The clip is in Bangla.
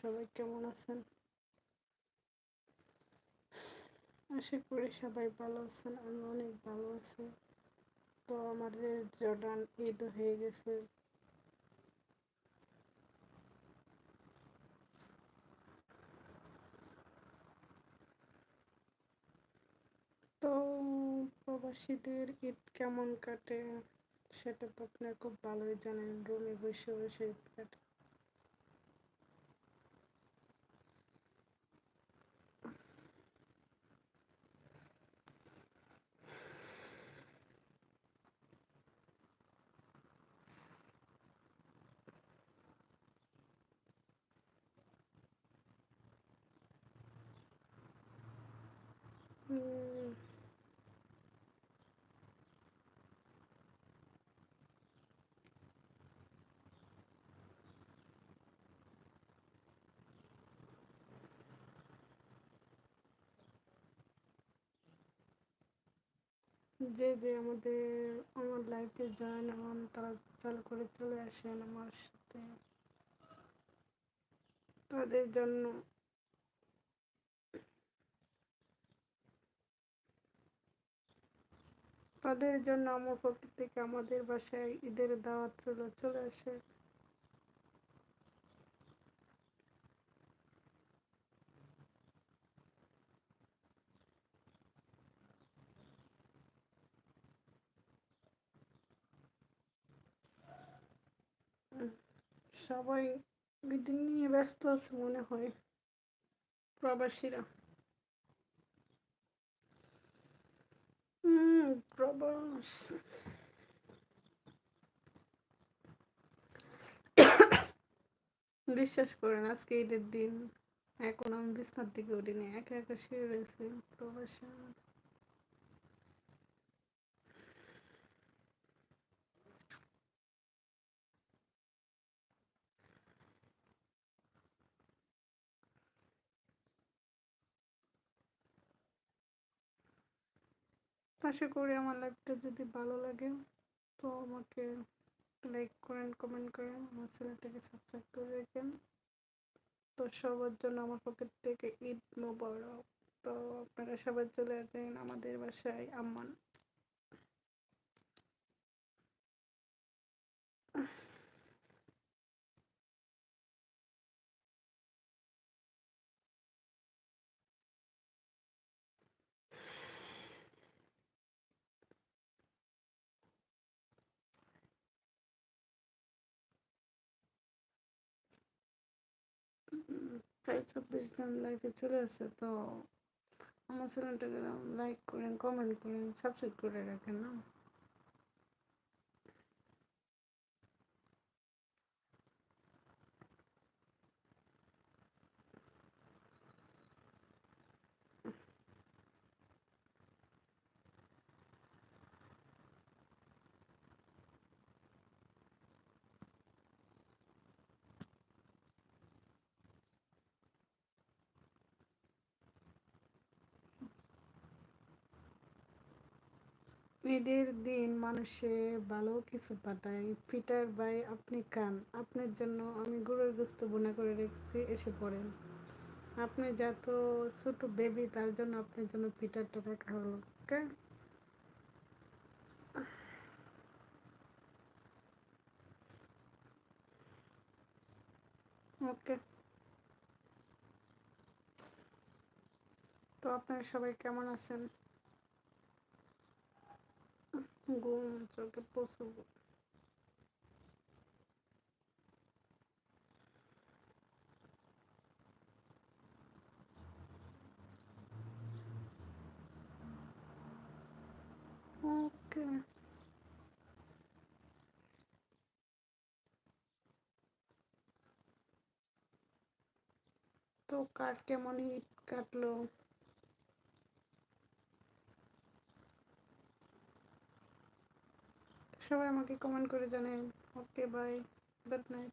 সবাই কেমন আছেন? আশা করি সবাই ভালো আছেন, আমি অনেক ভালো আছি। তো আমাদের জর্ডান ঈদ হয়ে গেছে। তো প্রবাসীদের ঈদ কেমন কাটে সেটা তো আপনারা খুব ভালোই জানেন, রুমে বসে বসে ঈদ কাটে। যে যে আমাদের, আমার লাইফে জয়েন হন, তারা চালু করে চলে আসেন আমার সাথে। তাদের জন্য। তাদের জন্য আমার পক্ষ থেকে আমাদের বাসায় ঈদের দাওয়াত চলে আসে সবাই ঈদের নিয়ে ব্যস্ত আছে মনে হয়, প্রবাসীরা। প্রবাস। বিশ্বাস করেন, আজকে ঈদের দিন। এখন আমি বিছনার দিকে উঠিনি একা একা শুয়ে রয়েছি প্রবাসে। আশা করি আমার লাইফটা যদি ভালো লাগে, তো আমাকে লাইক করেন কমেন্ট করেন, আমার চ্যানেলটাকে সাবস্ক্রাইব করে রাখেন। তো সবার জন্য আমার পকেট থেকে ঈদ মোবারক। তো আপনারা সবাই চলে আসেন আমাদের বাসায় আম্মান প্রায় চব্বিশ জন লাইফে চলে আসে, তো আমার চ্যানেলটাকে লাইক করেন কমেন্ট করেন সাবস্ক্রাইব করে রাখেন না? ঈদের দিন মানুষে ভালো কিছু পাঠায়। পিটার ভাই, আপনি খান। আপনার জন্য আমি গরুর গোস্ত বোনা করে রেখেছি, এসে পড়েন। আপনি যত ছোট বেবি তার জন্য আপনার জন্য পিটারটা রাখা হলো ওকে ওকে তো আপনারা সবাই কেমন আছেন? ঘুম চোখে প্রচুর ওকে তো কার কেমন ঈদ কাটলো সবাই আমাকে কমেন্ট করে জানেন ওকে বাই গুড নাইট